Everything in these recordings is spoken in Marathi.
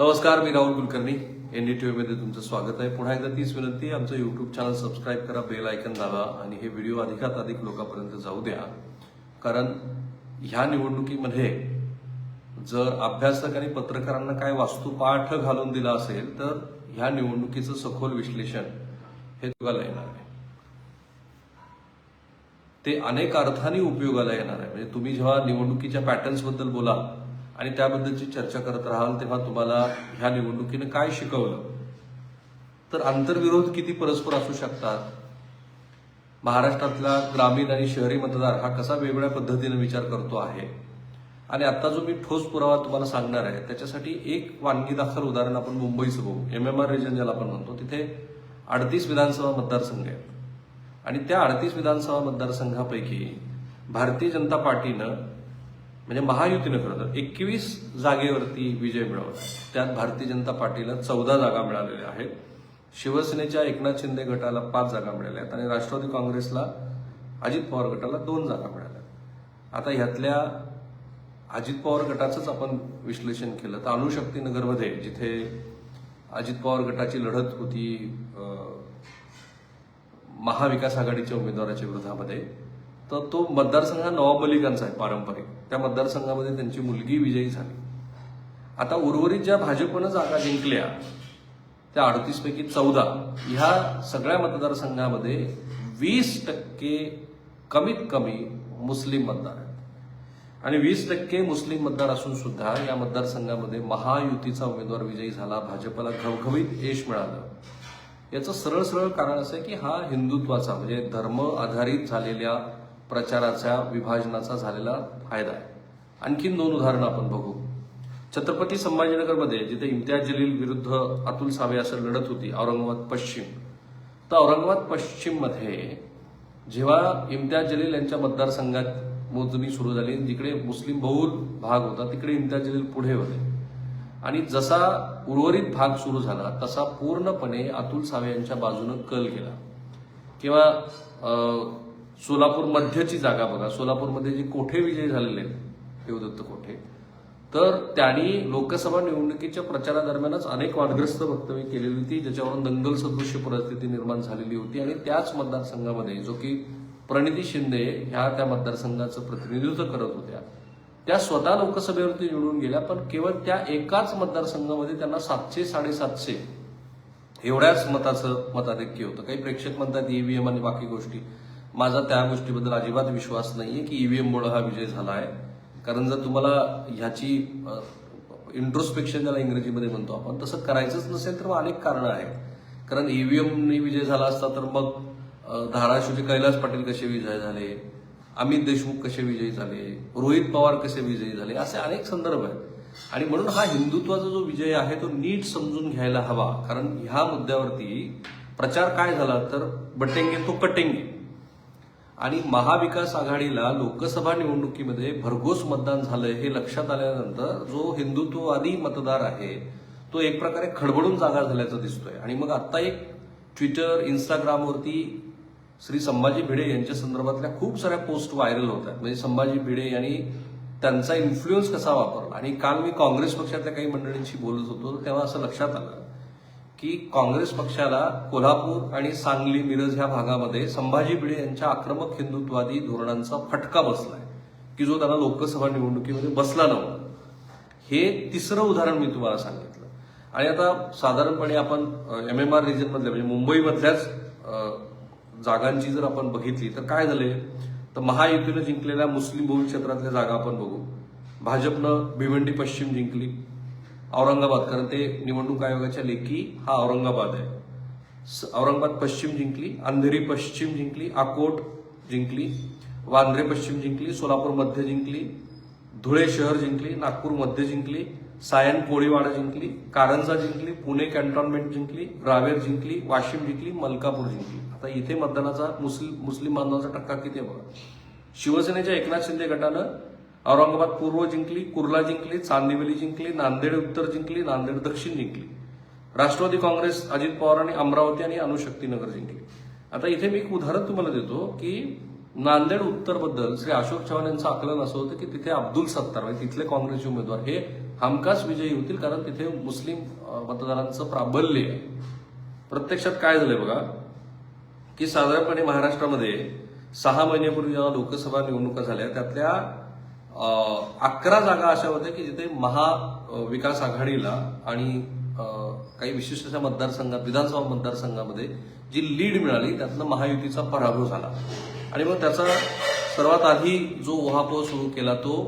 नमस्कार मी राहुल कुलकर्णी. एनडीटीव्ही मध्ये तुमचं स्वागत आहे. पुन्हा एकदा तीच विनंती आमचं युट्यूब चॅनल सबस्क्राईब करा बेल आयकन दाबा आणि हे व्हिडिओ अधिकात अधिक लोकांपर्यंत जाऊ द्या. कारण ह्या निवडणुकीमध्ये जर अभ्यासक आणि पत्रकारांना काय वास्तुपाठ घालून दिला असेल तर ह्या निवडणुकीचं सखोल विश्लेषण हे तुला येणार आहे. ते अनेक अर्थाने उपयोगाला येणार आहे. म्हणजे तुम्ही जेव्हा निवडणुकीच्या पॅटर्न्सबद्दल बोला आणि त्याबद्दलची चर्चा करत राहाल तेव्हा तुम्हाला ह्या निवडणुकीने काय शिकवलं? तर आंतरविरोध किती परस्पर असू शकतात? महाराष्ट्रातला ग्रामीण आणि शहरी मतदार हा कसा वेगवेगळ्या पद्धतीने विचार करतो आहे? आणि आता जो मी ठोस पुरावा तुम्हाला सांगणार आहे त्याच्यासाठी एक वानगी दाखल उदाहरण आपण मुंबईचं बघू. एम एम आर रिजन ज्याला आपण म्हणतो तिथे अडतीस विधानसभा मतदारसंघ आहेत. आणि त्या अडतीस विधानसभा मतदारसंघापैकी भारतीय जनता पार्टीनं म्हणजे महायुतीनं खरं तर एकवीस जागेवरती विजय मिळवला. त्यात भारतीय जनता पार्टीला चौदा जागा मिळालेल्या आहेत. शिवसेनेच्या एकनाथ शिंदे गटाला पाच जागा मिळाल्या आहेत आणि राष्ट्रवादी काँग्रेसला अजित पवार गटाला दोन जागा मिळाल्या आता ह्यातल्या अजित पवार गटाचंच आपण विश्लेषण केलं तर अणुशक्ती नगरमध्ये जिथे अजित पवार गटाची लढत होती महाविकास आघाडीच्या उमेदवाराच्या विरोधामध्ये तर तो मतदारसंघ हा नवाब मलिकांचा आहे पारंपरिक. त्या मतदारसंघामध्ये त्यांची मुलगी विजयी झाली. आता उर्वरित ज्या भाजपनं जागा जिंकल्या त्या अडतीसपैकी चौदा ह्या सगळ्या मतदारसंघामध्ये वीस टक्के कमीत कमी मुस्लिम मतदार आहेत. आणि वीस टक्के मुस्लिम मतदार असून सुद्धा या मतदारसंघामध्ये महायुतीचा उमेदवार विजयी झाला भाजपला घवघवीत यश मिळालं. याचं सरळ सरळ कारण असं आहे की हा हिंदुत्वाचा म्हणजे धर्म आधारित झालेल्या प्रचाराच्या विभाजनाचा झालेला फायदा आहे. आणखीन दोन उदाहरणं आपण बघू. छत्रपती संभाजीनगरमध्ये जिथे इम्तियाज जलील विरुद्ध अतुल सावे असं लढत होती औरंगाबाद पश्चिम. तर औरंगाबाद पश्चिममध्ये जेव्हा इम्तियाज जलील यांच्या मतदारसंघात मोजणी सुरू झाली जिकडे मुस्लिम बहुल भाग होता तिकडे इम्तियाज जलील पुढे होते. आणि जसा उर्वरित भाग सुरू झाला तसा पूर्णपणे अतुल सावे यांच्या बाजूनं कल गेला किंवा सोलापूर मध्यची जागा बघा. सोलापूरमध्ये जे कोठे विजयी झालेले आहेत देवदत्त कोठे तर त्यांनी लोकसभा निवडणुकीच्या प्रचारादरम्यानच अनेक वादग्रस्त वक्तव्य केलेली होती ज्याच्यावरून दंगल सदृश्य परिस्थिती निर्माण झालेली होती. आणि त्याच मतदारसंघामध्ये जो की प्रणिती शिंदे ह्या त्या मतदारसंघाचं प्रतिनिधित्व करत होत्या त्या स्वतः लोकसभेवरती निवडून गेल्या पण केवळ त्या एकाच मतदारसंघामध्ये त्यांना सातशे साडेसातशे एवढ्याच मताचं मताधिक्य होतं. काही प्रेक्षक म्हणतात ईव्हीएम आणि बाकी गोष्टी. माझा त्या गोष्टीबद्दल अजिबात विश्वास नाहीये की ईव्हीएममुळे हा विजय झाला आहे कारण जर तुम्हाला ह्याची इंट्रोस्पेक्शन ज्याला इंग्रजीमध्ये म्हणतो आपण तसं करायचंच नसेल तर मग अनेक कारणं आहेत. कारण ईव्हीएमने विजय झाला असता तर मग धाराशिवचे कैलास पाटील कसे विजय झाले? अमित देशमुख कसे विजयी झाले? रोहित पवार कसे विजयी झाले? असे अनेक संदर्भ आहेत. आणि म्हणून हा हिंदुत्वाचा जो विजय आहे तो नीट समजून घ्यायला हवा. कारण ह्या मुद्द्यावरती प्रचार काय झाला तर बटेंगे तो कटेंगे. आणि महाविकास आघाडीला लोकसभा निवडणुकीमध्ये भरघोस मतदान झालं हे लक्षात आल्यानंतर जो हिंदुत्ववादी मतदार आहे तो एक प्रकारे खडबडून जागा झाल्याचं दिसतोय. आणि मग आता एक ट्विटर इंस्टाग्रामवरती श्री संभाजी भिडे यांच्या संदर्भातल्या खूप साऱ्या पोस्ट व्हायरल होत आहेत. म्हणजे संभाजी भिडे यांनी त्यांचा इन्फ्लुएन्स कसा वापरला? आणि काल मी काँग्रेस पक्षातल्या काही मंडळींशी बोलत होतो तेव्हा असं लक्षात आलं की काँग्रेस पक्षाला कोल्हापूर आणि सांगली मिरज ह्या भागामध्ये संभाजी भिडे यांच्या आक्रमक हिंदुत्वादी धोरणांचा फटका बसलाय की जो त्यांना लोकसभा निवडणुकीमध्ये बसला नव्हता. हे तिसरं उदाहरण मी तुम्हाला सांगितलं. आणि आता साधारणपणे आपण एम एम आर रिजनमधल्या म्हणजे मुंबईमधल्याच जागांची जर आपण बघितली तर काय झाले तर महायुतीनं जिंकलेल्या मुस्लिम बहुल क्षेत्रातल्या जागा आपण बघू. भाजपनं भिवंडी पश्चिम जिंकली. औरंगाबाद कारण ते निवडणूक आयोगाच्या लेखी हा औरंगाबाद आहे. स- औरंगाबाद पश्चिम जिंकली अंधेरी पश्चिम जिंकली अकोट जिंकली वांद्रे पश्चिम जिंकली सोलापूर मध्य जिंकली धुळे शहर जिंकली नागपूर मध्य जिंकली सायन कोळीवाडा जिंकली कारंजा जिंकली पुणे कॅन्टॉन्मेंट जिंकली रावेर जिंकली वाशिम जिंकली मलकापूर जिंकली. आता इथे मतदानाचा मुस्लिम मुस्लिम बांधवांचा टक्का किती आहे बघा? शिवसेनेच्या एकनाथ शिंदे गटानं औरंगाबाद पूर्व जिंकली कुर्ला जिंकली चांदिवली जिंकली नांदेड उत्तर जिंकली नांदेड दक्षिण जिंकली. राष्ट्रवादी काँग्रेस अजित पवार आणि अमरावती आणि अणुशक्तीनगर जिंकली. आता इथे मी एक उदाहरण तुम्हाला देतो की नांदेड उत्तरबद्दल श्री अशोक चव्हाण यांचं आकलन असं होतं की तिथे अब्दुल सत्तार म्हणजे तिथले काँग्रेसचे उमेदवार हे हमखास विजयी होतील कारण तिथे मुस्लिम मतदारांचं प्राबल्य आहे. प्रत्यक्षात काय झालंय बघा की साधारणपणे महाराष्ट्रामध्ये सहा महिन्यापूर्वी जेव्हा लोकसभा निवडणुका झाल्या त्यातल्या अकरा जागा अशा होत्या की जिथे महा विकास आघाडीला आणि काही विशिष्ट अशा मतदारसंघात विधानसभा मतदारसंघामध्ये जी लीड मिळाली त्यातनं महायुतीचा पराभव झाला. आणि मग त्याचा सर्वात आधी जो उहापोह सुरू केला तो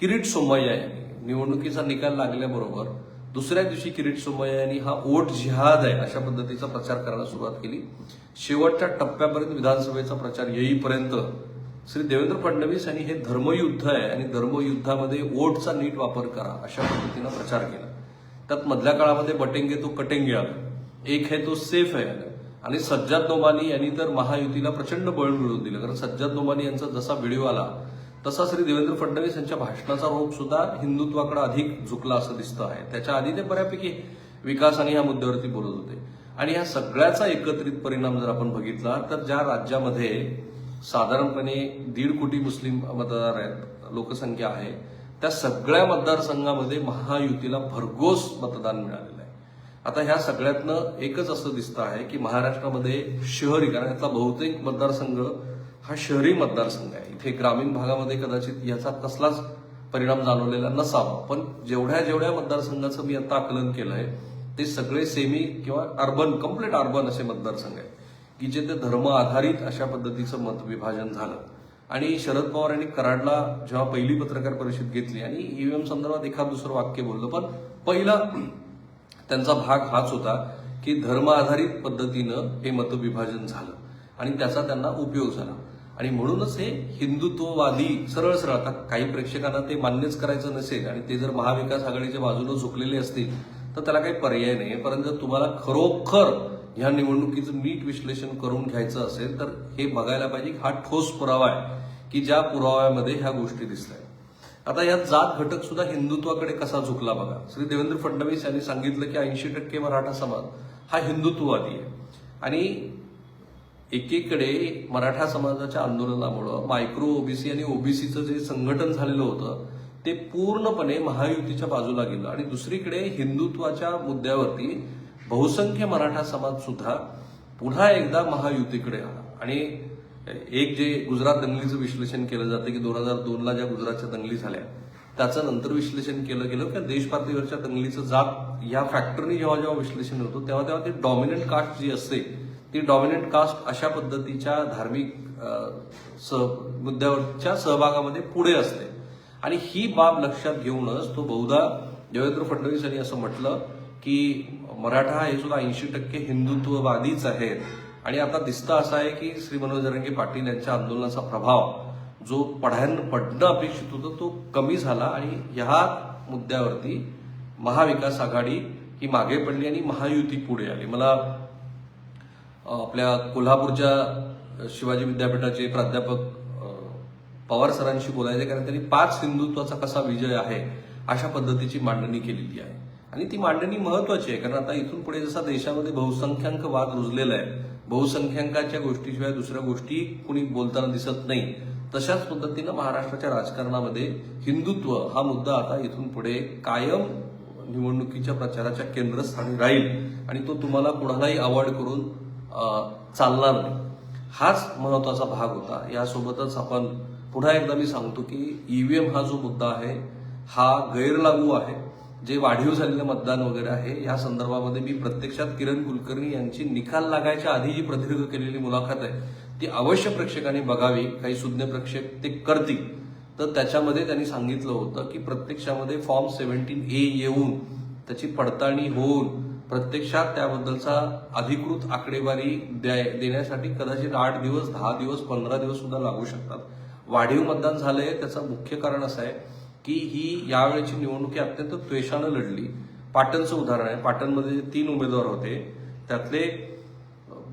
किरीट सोमय्या यांनी. निवडणुकीचा निकाल लागल्याबरोबर दुसऱ्या दिवशी किरीट सोमय्या यांनी हा वोट जिहाद आहे अशा पद्धतीचा प्रचार करायला सुरुवात केली. शेवटच्या टप्प्यापर्यंत विधानसभेचा प्रचार येईपर्यंत श्री देवेंद्र फडणवीस यांनी हे धर्मयुद्ध आहे आणि धर्मयुद्धामध्ये वोटचा नीट वापर करा अशा पद्धतीनं प्रचार केला. त्यात मधल्या काळामध्ये बटेंगे तो कटेंगे आलं. एक आहे तो सेफ आहे आलं. आणि सज्जाद नोमानी यांनी तर महायुतीला प्रचंड बळ मिळवून दिलं. कारण सज्जाद नोमानी यांचा जसा व्हिडिओ आला तसा श्री देवेंद्र फडणवीस यांच्या भाषणाचा रोग सुद्धा हिंदुत्वाकडे अधिक झुकला असं दिसतं आहे. त्याच्या आधी ते बऱ्यापैकी विकास आणि ह्या मुद्द्यावरती बोलत होते. आणि ह्या सगळ्याचा एकत्रित परिणाम जर आपण बघितला तर ज्या राज्यामध्ये साधारणपणे दीड कोटी मुस्लिम मतदार आहेत लोकसंख्या आहे. त्या सगळ्या मतदारसंघामध्ये महायुतीला भरघोस मतदान मिळालेलं आहे. आता ह्या सगळ्यातनं एकच असं दिसतं आहे की महाराष्ट्रामध्ये शहरी कारण यातला बहुतेक मतदारसंघ हा शहरी मतदारसंघ आहे. इथे ग्रामीण भागामध्ये कदाचित याचा कसलाच परिणाम जाणवलेला नसावा पण जेवढ्या जेवढ्या मतदारसंघाचं मी आता आकलन केलंय ते सगळे सेमी किंवा अर्बन कंप्लीट अर्बन असे मतदारसंघ आहेत. की जे ते धर्म आधारित अशा पद्धतीचं मतविभाजन झालं. आणि शरद पवार यांनी कराडला जेव्हा पहिली पत्रकार परिषद घेतली आणि ईव्हीएम संदर्भात एखाद दुसरं वाक्य बोललं पण पहिला त्यांचा भाग हाच होता की धर्म आधारित पद्धतीनं हे मतविभाजन झालं आणि त्याचा त्यांना उपयोग झाला. आणि म्हणूनच हे हिंदुत्ववादी सरळ सरळ आता काही प्रेक्षकांना ते मान्यच करायचं नसेल आणि ते जर महाविकास आघाडीच्या बाजूने झुकलेले असतील तर त्याला काही पर्याय नाही परंतु जर तुम्हाला खरोखर ह्या निवडणुकीचं नीट विश्लेषण करून घ्यायचं असेल तर हे बघायला पाहिजे की हा ठोस पुरावा आहे की ज्या पुराव्यामध्ये ह्या गोष्टी दिसत आहेत आता यात जात घटक सुद्धा हिंदुत्वाकडे कसा झुकला बघा. श्री देवेंद्र फडणवीस यांनी सांगितलं की ऐंशी टक्के मराठा समाज हा हिंदुत्ववादी आहे. आणि एकीकडे मराठा समाजाच्या आंदोलनामुळं मायक्रो ओबीसी आणि ओबीसीचं जे संघटन झालेलं होतं ते पूर्णपणे महायुतीच्या बाजूला गेलं. आणि दुसरीकडे हिंदुत्वाच्या मुद्द्यावरती बहुसंख्य मराठा समाज सुद्धा पुन्हा एकदा महायुतीकडे आला. आणि एक जे गुजरात दंगलीचं विश्लेषण केलं जातं की दोन हजार दोनला ज्या गुजरातच्या दंगली झाल्या त्याचं नंतर विश्लेषण केलं गेलं की देशपातळीवरच्या दंगलीचं जात या फॅक्टरनी जेव्हा जेव्हा विश्लेषण होतं तेव्हा तेव्हा ती डॉमिनंट कास्ट जी असते ती डॉमिनंट कास्ट अशा पद्धतीच्या धार्मिक सह मुद्द्यावरच्या सहभागामध्ये पुढे असते. आणि ही बाब लक्षात घेऊनच तो बहुधा देवेंद्र फडणवीस यांनी असं म्हटलं की मराठा हे सुद्धा ऐंशी टक्के हिंदुत्ववादीच आहेत. आणि आता दिसतं असं आहे की श्री मनोज जरंगे पाटील यांच्या आंदोलनाचा प्रभाव जो पढायन पडणं अपेक्षित होतं तो कमी झाला आणि ह्या मुद्द्यावरती महाविकास आघाडी ही मागे पडली आणि महायुती पुढे आली. मला आपल्या कोल्हापूरच्या शिवाजी विद्यापीठाचे प्राध्यापक पवार सरांशी बोलायचे कारण त्यांनी पाच हिंदुत्वाचा कसा विजय आहे अशा पद्धतीची मांडणी केलेली आहे. आणि ती मांडणी महत्वाची आहे कारण आता इथून पुढे जसा देशामध्ये बहुसंख्याक वाद रुजलेला आहे बहुसंख्याकाच्या गोष्टीशिवाय दुसऱ्या गोष्टी कुणी बोलताना दिसत नाही तशाच पद्धतीनं महाराष्ट्राच्या राजकारणामध्ये हिंदुत्व हा मुद्दा आता इथून पुढे कायम निवडणुकीच्या प्रचाराच्या केंद्रस्थानी राहील आणि तो तुम्हाला कुणालाही अवॉइड करून चालणार नाही. हाच महत्त्वाचा भाग होता. यासोबतच आपण पुन्हा एकदा मी सांगतो की ईव्हीएम हा जो मुद्दा आहे हा गैरलागू आहे. जे वाढीव झालेलं मतदान वगैरे आहे या संदर्भामध्ये मी प्रत्यक्षात किरण कुलकर्णी यांची निकाल लागायच्या आधी जी प्रदीर्घ केलेली मुलाखत आहे. ती अवश्य प्रेक्षकांनी बघावी काही सुज्ञ प्रेक्षक ते करतील. तर त्याच्यामध्ये त्यांनी सांगितलं होतं की प्रत्यक्षामध्ये फॉर्म सेव्हन्टीन ए येऊन त्याची पडताळणी होऊन प्रत्यक्षात त्याबद्दलचा अधिकृत आकडेवारी द्याय देण्यासाठी कदाचित आठ दिवस दहा दिवस पंधरा दिवस सुद्धा लागू शकतात. वाढीव मतदान झालंय त्याचं मुख्य कारण असं आहे की ही यावेळेची निवडणूक ही अत्यंत द्वेषानं लढली. पाटणचं उदाहरण आहे. पाटणमध्ये जे तीन उमेदवार होते त्यातले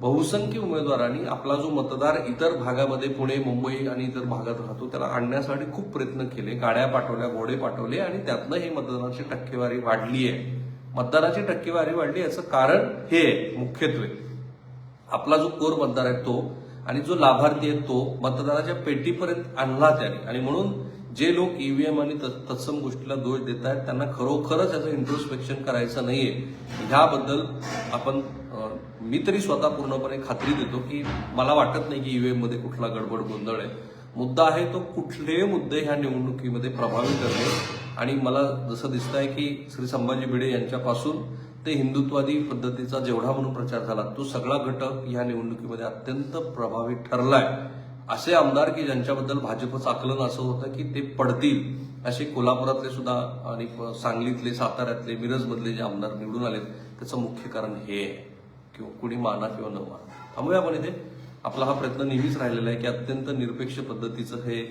बहुसंख्य उमेदवारांनी आपला जो मतदार इतर भागामध्ये पुणे मुंबई आणि इतर भागात राहतो त्याला आणण्यासाठी खूप प्रयत्न केले. गाड्या पाठवल्या घोडे पाठवले आणि त्यातनं हे मतदानाची टक्केवारी वाढली आहे. मतदानाची टक्केवारी वाढली याचं कारण हे आहे, मुख्यत्वे. आपला जो कोर मतदार आहे तो आणि जो लाभार्थी आहे तो मतदानाच्या पेटीपर्यंत आणला त्याने. आणि म्हणून जे लोक ईव्हीएम आणि तत्सम गोष्टीला दोष देत आहेत त्यांना खरोखरच याचं इंट्रोस्पेक्शन करायचं नाहीये. ह्याबद्दल आपण मी तरी स्वतः पूर्णपणे खात्री देतो की मला वाटत नाही की ईव्हीएममध्ये कुठला गडबड गोंधळ आहे. मुद्दा आहे तो कुठले मुद्दे ह्या निवडणुकीमध्ये प्रभावी करणे. आणि मला जसं दिसतंय की श्री संभाजी भिडे यांच्यापासून ते हिंदुत्वादी पद्धतीचा जेवढा म्हणून प्रचार झाला तो सगळा घटक ह्या निवडणुकीमध्ये अत्यंत प्रभावी ठरलाय. असे आमदार की ज्यांच्याबद्दल भाजपचं आकलन असं होतं की ते पडतील असे कोल्हापुरातले सुद्धा आणि सांगलीतले साताऱ्यातले मिरजमधले जे आमदार निवडून आलेत त्याचं मुख्य कारण हे आहे. किंवा कुणी माना किंवा न माना. थांबूया आपण इथे. आपला हा प्रयत्न नेहमीच राहिलेला आहे की अत्यंत निरपेक्ष पद्धतीचं हे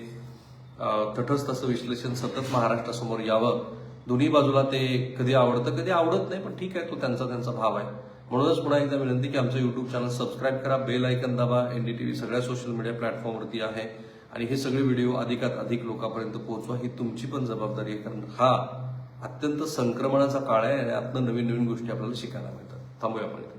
तटस्थ असं विश्लेषण सतत महाराष्ट्रासमोर यावं. दोन्ही बाजूला ते कधी आवडतं कधी आवडत नाही पण ठीक आहे तो त्यांचा त्यांचा भाव आहे. म्हणूनच पुन्हा एकदा विनंती की आमचं युट्यूब चॅनल सबस्क्राईब करा बेल ऐकन दाबा एनडीटीव्ही सगळ्या सोशल मीडिया प्लॅटफॉर्मवरती आहे. आणि हे सगळे व्हिडिओ अधिकात अधिक लोकांपर्यंत पोहोचवा ही तुमची पण जबाबदारी आहे. कारण हा अत्यंत संक्रमणाचा काळ आहे आणि यातनं नवीन नवीन गोष्टी आपल्याला शिकायला मिळतात. थांबूया आपण इथे